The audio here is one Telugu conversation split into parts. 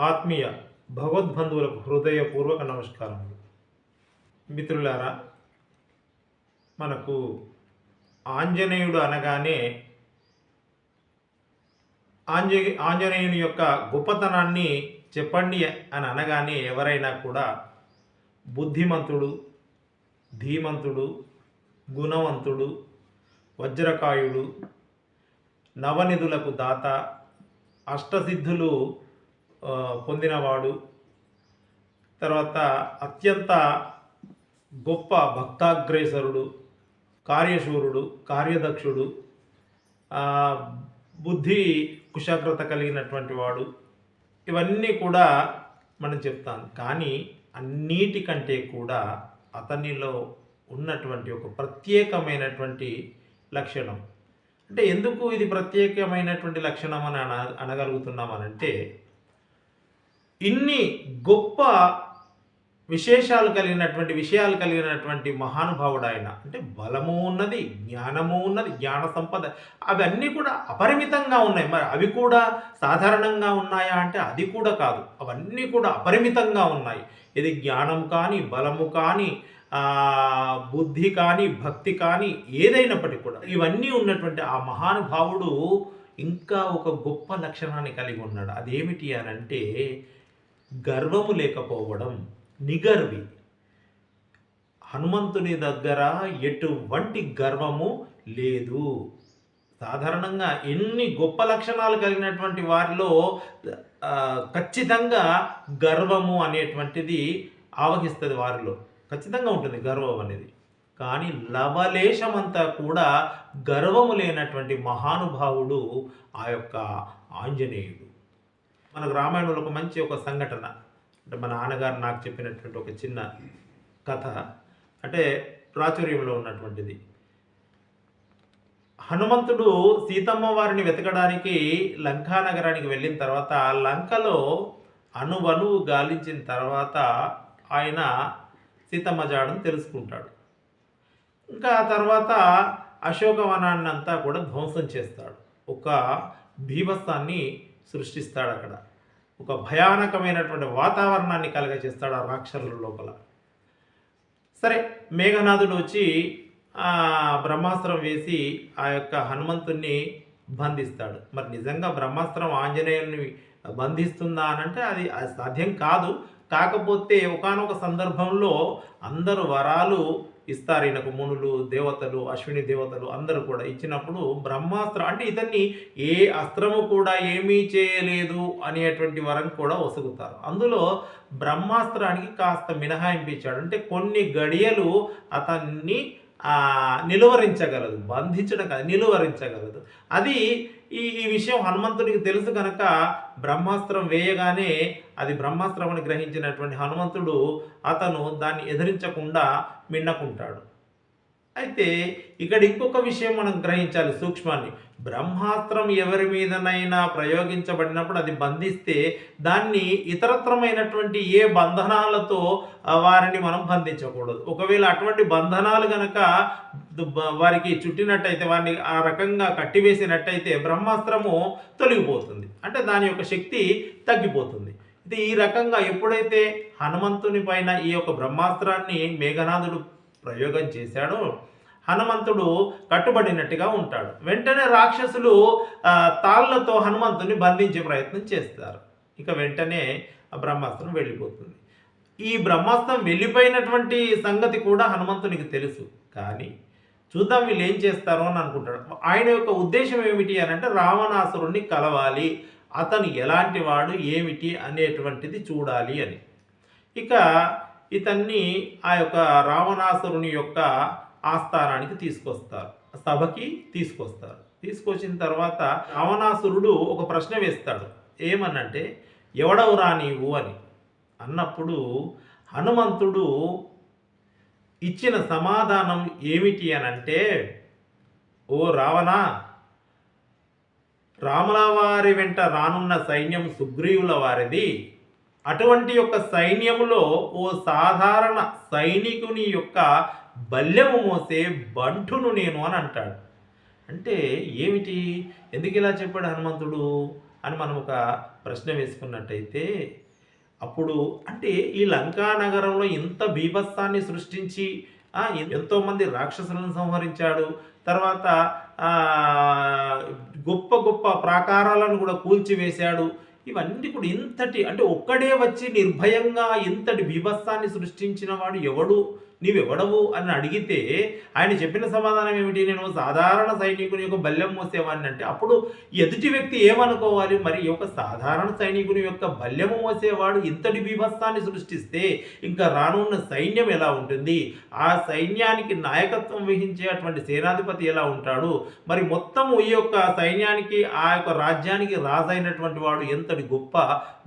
ఆత్మీయ భగవద్బంధువులకు హృదయపూర్వక నమస్కారములు. మిత్రులారా మనకు ఆంజనేయుడు అనగానే ఆంజ ఆంజనేయుని యొక్క గొప్పతనాన్ని చెప్పండి అని అనగానే ఎవరైనా కూడా బుద్ధిమంతుడు ధీమంతుడు గుణవంతుడు వజ్రకాయుడు నవనిధులకు దాత అష్టసిద్ధులు పొందినవాడు. తర్వాత అత్యంత గొప్ప భక్తాగ్రేసరుడు కార్యశూరుడు కార్యదక్షుడు బుద్ధి కుశాగ్రత కలిగినటువంటి వాడు. ఇవన్నీ కూడా మనం చెప్తాం. కానీ అన్నిటికంటే కూడా అతనిలో ఉన్నటువంటి ఒక ప్రత్యేకమైనటువంటి లక్షణం. అంటే ఎందుకు ఇది ప్రత్యేకమైనటువంటి లక్షణం అని అన అనగలుగుతున్నామనంటే ఇన్ని గొప్ప విశేషాలు కలిగినటువంటి విషయాలు కలిగినటువంటి మహానుభావుడు ఆయన అంటే బలము ఉన్నది జ్ఞానము ఉన్నది జ్ఞాన సంపద అవన్నీ కూడా అపరిమితంగా ఉన్నాయి. మరి అవి కూడా సాధారణంగా ఉన్నాయా అంటే అది కూడా కాదు. అవన్నీ కూడా అపరిమితంగా ఉన్నాయి. ఇది జ్ఞానం కానీ బలము కానీ బుద్ధి కానీ భక్తి కానీ ఏదైనప్పటికీ కూడా ఇవన్నీ ఉన్నటువంటి ఆ మహానుభావుడు ఇంకా ఒక గొప్ప లక్షణాన్ని కలిగి ఉన్నాడు. అదేమిటి అని అంటే గర్వము లేకపోవడం నిగర్వి. హనుమంతుని దగ్గర ఎటువంటి గర్వము లేదు. సాధారణంగా ఎన్ని గొప్ప లక్షణాలు కలిగినటువంటి వారిలో ఖచ్చితంగా గర్వము అనేటువంటిది ఆవహిస్తుంది వారిలో. ఖచ్చితంగా ఉంటుంది గర్వం అనేది. కానీ లవలేశమంతా కూడా గర్వము లేనటువంటి మహానుభావుడు ఆ యొక్క ఆంజనేయుడు. మనకు రామాయణంలో ఒక మంచి ఒక సంఘటన అంటే మా నాన్నగారు నాకు చెప్పినటువంటి ఒక చిన్న కథ. అంటే ప్రాచుర్యంలో ఉన్నటువంటిది. హనుమంతుడు సీతమ్మ వారిని వెతకడానికి లంకా నగరానికి వెళ్ళిన తర్వాత లంకలో అణువణువు గాలించిన తర్వాత ఆయన సీతమ్మ జాడను తెలుసుకుంటాడు. ఇంకా ఆ తర్వాత అశోకవనాన్ని అంతా కూడా ధ్వంసం చేస్తాడు. ఒక భీభత్సాన్ని సృష్టిస్తాడు అక్కడ ఒక భయానకమైనటువంటి వాతావరణాన్ని కలగజేస్తాడు ఆ రాక్షసుల లోపల. సరే మేఘనాథుడు వచ్చి ఆ బ్రహ్మాస్త్రం వేసి ఆ యొక్క హనుమంతుణ్ణి బంధిస్తాడు. మరి నిజంగా బ్రహ్మాస్త్రం ఆంజనేయుని బంధిస్తుందా అని అంటే అది అది సాధ్యం కాదు. కాకపోతే ఒకానొక సందర్భంలో అందరు వరాలు ఇస్తారు. ఈయనకు మునులు దేవతలు అశ్విని దేవతలు అందరూ కూడా ఇచ్చినప్పుడు బ్రహ్మాస్త్రం అంటే ఇతన్ని ఏ అస్త్రము కూడా ఏమీ చేయలేదు అనేటువంటి వరం కూడా ఒసుగుతారు. అందులో బ్రహ్మాస్త్రానికి కాస్త మినహాయింపు ఇచ్చాడు. అంటే కొన్ని గడియలు అతన్ని నిలువరించగలదు బంధించడం కాదు నిలువరించగలదు. అది ఈ ఈ విషయం హనుమంతుడికి తెలుసు కనుక బ్రహ్మాస్త్రం వేయగానే అది బ్రహ్మాస్త్రం అని గ్రహించినటువంటి హనుమంతుడు అతను దాన్ని ఎదిరించకుండా మిన్నకుంటాడు. అయితే ఇక్కడ ఇంకొక విషయం మనం గ్రహించాలి సూక్ష్మాన్ని. బ్రహ్మాస్త్రం ఎవరి మీదనైనా ప్రయోగించబడినప్పుడు అది బంధిస్తే దాన్ని ఇతరత్రమైనటువంటి ఏ బంధనాలతో వారిని మనం బంధించకూడదు. ఒకవేళ అటువంటి బంధనాలు గనక వారికి చుట్టినట్టయితే వారిని ఆ రకంగా కట్టివేసినట్టయితే బ్రహ్మాస్త్రము తొలగిపోతుంది. అంటే దాని యొక్క శక్తి తగ్గిపోతుంది. ఇది ఈ రకంగా ఎప్పుడైతే హనుమంతుని పైన ఈ యొక్క బ్రహ్మాస్త్రాన్ని మేఘనాథుడు ప్రయోగం చేశాడో హనుమంతుడు కట్టుబడినట్టుగా ఉంటాడు. వెంటనే రాక్షసులు తాళ్ళతో హనుమంతుని బంధించే ప్రయత్నం చేస్తారు. ఇక వెంటనే ఆ బ్రహ్మాస్త్రం వెళ్ళిపోతుంది. ఈ బ్రహ్మాస్త్రం వెళ్ళిపోయినటువంటి సంగతి కూడా హనుమంతునికి తెలుసు. కానీ చూద్దాం వీళ్ళు ఏం చేస్తారో అని అనుకుంటాడు. ఆయన యొక్క ఉద్దేశం ఏమిటి అని అంటే రావణాసురుణ్ణి కలవాలి. అతను ఎలాంటి వాడు ఏమిటి అనేటువంటిది చూడాలి అని. ఇక ఇతన్ని ఆ యొక్క రావణాసురుని యొక్క ఆస్థానానికి తీసుకొస్తారు. సభకి తీసుకొస్తారు. తీసుకొచ్చిన తర్వాత రావణాసురుడు ఒక ప్రశ్న వేస్తాడు. ఏమనంటే ఎవడవురా నీవు? అని. అన్నప్పుడు హనుమంతుడు ఇచ్చిన సమాధానం ఏమిటి అని అంటే ఓ రావణ రాముల వారి వెంట రానున్న సైన్యం సుగ్రీవుల వారిది. అటువంటి యొక్క సైన్యములో ఓ సాధారణ సైనికుని యొక్క బల్యము మోసే బంటును నేను అని అంటాడు. అంటే ఏమిటి? ఎందుకు ఇలా చెప్పాడు హనుమంతుడు? అని మనం ఒక ప్రశ్న వేసుకున్నట్టయితే అప్పుడు అంటే ఈ లంకా నగరంలో ఇంత బీభత్సాన్ని సృష్టించి ఎంతోమంది రాక్షసులను సంహరించాడు. తర్వాత గొప్ప గొప్ప ప్రాకారాలను కూడా కూల్చివేశాడు. ఇవన్నీ కూడా ఇంతటి అంటే ఒక్కడే వచ్చి నిర్భయంగా ఇంతటి బీభత్సాన్ని సృష్టించిన వాడు ఎవడు? నీవెవడవు అని అడిగితే ఆయన చెప్పిన సమాధానం ఏమిటి? నేను సాధారణ సైనికుని యొక్క బల్యం మోసేవాడిని అంటే అప్పుడు ఎదుటి వ్యక్తి ఏమనుకోవాలి? మరి ఒక యొక్క సాధారణ సైనికుని యొక్క బల్యము మోసేవాడు ఇంతటి బీభత్సాన్ని సృష్టిస్తే ఇంకా రానున్న సైన్యం ఎలా ఉంటుంది? ఆ సైన్యానికి నాయకత్వం వహించేటువంటి సేనాధిపతి ఎలా ఉంటాడు? మరి మొత్తం ఈ యొక్క సైన్యానికి ఆ యొక్క రాజ్యానికి రాజైనటువంటి వాడు ఎంతటి గొప్ప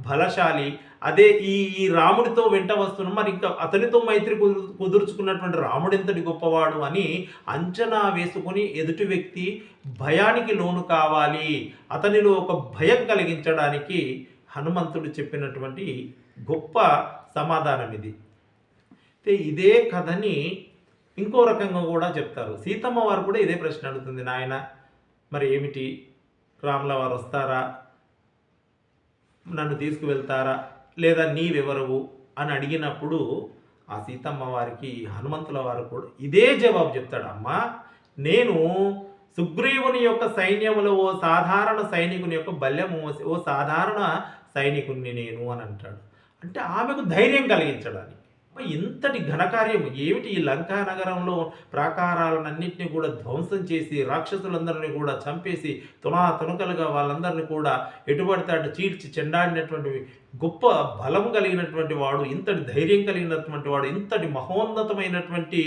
బలశాలి అదే ఈ ఈ రాముడితో వెంట వస్తున్నాం మరి ఇంకా అతనితో మైత్రి కుదుర్చుకున్నటువంటి రాముడు ఎంతటి గొప్పవాడు అని అంచనా వేసుకొని ఎదుటి వ్యక్తి భయానికి లోను కావాలి. అతనిలో ఒక భయం కలిగించడానికి హనుమంతుడు చెప్పినటువంటి గొప్ప సమాధానం ఇది. ఇదే కథని ఇంకో రకంగా కూడా చెప్తారు. సీతమ్మ వారు కూడా ఇదే ప్రశ్న అడుగుతుంది నాయన మరి ఏమిటి? రాముల వారు వస్తారా? నన్ను తీసుకువెళ్తారా? లేదా నీవెవరవు అని అడిగినప్పుడు ఆ సీతమ్మ వారికి హనుమంతుల వారు కూడా ఇదే జవాబు చెప్తాడు. అమ్మా నేను సుగ్రీవుని యొక్క సైన్యములో ఓ సాధారణ సైనికుని యొక్క బల్యము ఓ సాధారణ సైనికుని నేను అని అంటాడు. అంటే ఆమెకు ధైర్యం కలిగించడానికి. ఇంతటి ఘనకార్యం ఏమిటి? ఈ లంకా నగరంలో ప్రాకారాలన్నింటినీ కూడా ధ్వంసం చేసి రాక్షసులందరినీ కూడా చంపేసి తునా తునకలుగా వాళ్ళందరినీ కూడా ఎటుపడితే అటు చీల్చి చెండాడినటువంటి గొప్ప బలం కలిగినటువంటి వాడు ఇంతటి ధైర్యం కలిగినటువంటి వాడు ఇంతటి మహోన్నతమైనటువంటి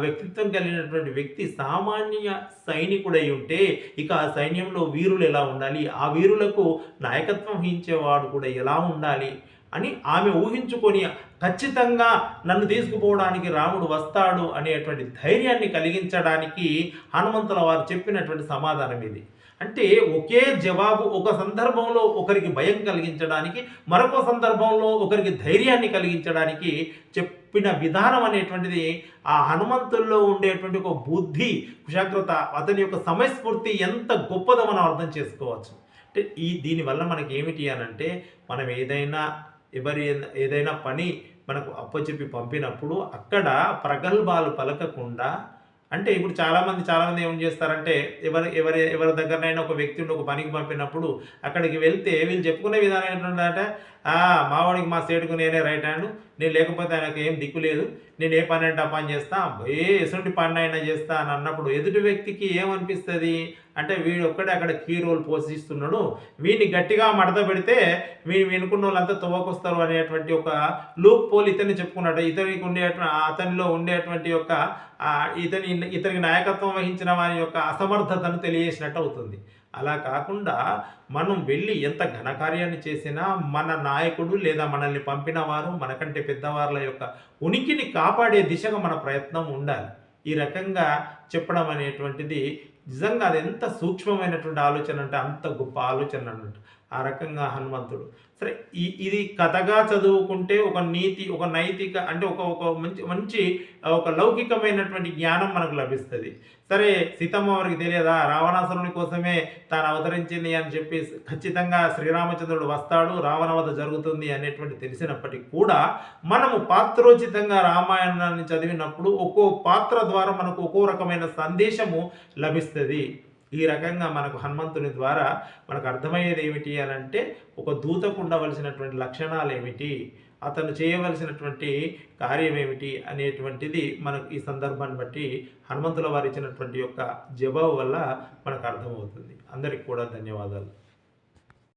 వ్యక్తిత్వం కలిగినటువంటి వ్యక్తి సామాన్య సైనికుడై ఉంటే ఇక ఆ సైన్యంలో వీరులు ఎలా ఉండాలి? ఆ వీరులకు నాయకత్వం వహించేవాడు కూడా ఎలా ఉండాలి? అని ఆమె ఊహించుకొని ఖచ్చితంగా నన్ను తీసుకుపోవడానికి రాముడు వస్తాడు అనేటువంటి ధైర్యాన్ని కలిగించడానికి హనుమంతుల వారు చెప్పినటువంటి సమాధానం ఇది. అంటే ఒకే జవాబు ఒక సందర్భంలో ఒకరికి భయం కలిగించడానికి మరొక సందర్భంలో ఒకరికి ధైర్యాన్ని కలిగించడానికి చెప్పిన విధానం అనేటువంటిది ఆ హనుమంతుల్లో ఉండేటువంటి ఒక బుద్ధి కుశాగ్రత అతని యొక్క సమయస్ఫూర్తి ఎంత గొప్పదో మనం అర్థం చేసుకోవచ్చు. అంటే ఈ దీనివల్ల మనకి ఏమిటి అని అంటే మనం ఏదైనా ఎవరి ఏదైనా పని మనకు అప్పచెప్పి పంపినప్పుడు అక్కడ ప్రగల్భాలు పలకకుండా అంటే ఇప్పుడు చాలామంది చాలామంది ఏం చేస్తారంటే ఎవరి ఎవరి ఎవరి దగ్గరనైనా ఒక వ్యక్తిని ఒక పనికి పంపినప్పుడు అక్కడికి వెళ్తే వీళ్ళు చెప్పుకునే విధానం ఏంటంటే మావాడికి మా సేటుకు నేనే రైట్ హ్యాండ్ నేను లేకపోతే ఆయనకు ఏం దిక్కు లేదు నేను ఏ పని అంటే ఆ పని చేస్తా ఏ ఎసుంటి పని అయినా చేస్తా అని అన్నప్పుడు ఎదుటి వ్యక్తికి ఏమనిపిస్తుంది? అంటే వీడు ఒక్కడే అక్కడ కీ రోల్ పోషిస్తున్నాడు. వీడిని గట్టిగా మడత పెడితే వీడు వినుకున్న వాళ్ళంతా తువ్వకొస్తారు అనేటువంటి ఒక లూప్ పోల్ ఇతన్ని చెప్పుకున్నాడు. ఇతనికి ఉండేటువంటి అతనిలో ఉండేటువంటి యొక్క ఇతని ఇతనికి నాయకత్వం వహించిన వారి యొక్క అసమర్థతను తెలియజేసినట్టు అవుతుంది. అలా కాకుండా మనం వెళ్ళి ఎంత ఘనకార్యాన్ని చేసినా మన నాయకుడు లేదా మనల్ని పంపిన వారు మనకంటే పెద్దవార్ల యొక్క ఉనికిని కాపాడే దిశగా మన ప్రయత్నం ఉండాలి. ఈ రకంగా చెప్పడం అనేటువంటిది నిజంగా అది ఎంత సూక్ష్మమైనటువంటి ఆలోచన అంటే అంత గొప్ప ఆలోచన అన్నట్టు. ఆ రకంగా హనుమంతుడు. సరే ఈ ఇది కథగా చదువుకుంటే ఒక నీతి ఒక నైతిక అంటే ఒక ఒక మంచి మంచి ఒక లౌకికమైనటువంటి జ్ఞానం మనకు లభిస్తుంది. సరే సీతమ్మ వారికి తెలియదా? రావణాసురుని కోసమే తాను అవతరించింది అని చెప్పి ఖచ్చితంగా శ్రీరామచంద్రుడు వస్తాడు రావణవధ జరుగుతుంది అనేటువంటి తెలిసినప్పటికీ కూడా మనము పాత్రోచితంగా రామాయణాన్ని చదివినప్పుడు ఒక్కో పాత్ర ద్వారా మనకు ఒక్కో రకమైన సందేశము లభిస్తుంది. ఈ రకంగా మనకు హనుమంతుని ద్వారా మనకు అర్థమయ్యేది ఏమిటి అని అంటే ఒక దూతకు ఉండవలసినటువంటి లక్షణాలు ఏమిటి? అతను చేయవలసినటువంటి కార్యం ఏమిటి? అనేటువంటిది మనకు ఈ సందర్భాన్ని బట్టి హనుమంతుల వారు ఇచ్చినటువంటి యొక్క జవాబు వల్ల మనకు అర్థమవుతుంది. అందరికి కూడా ధన్యవాదాలు.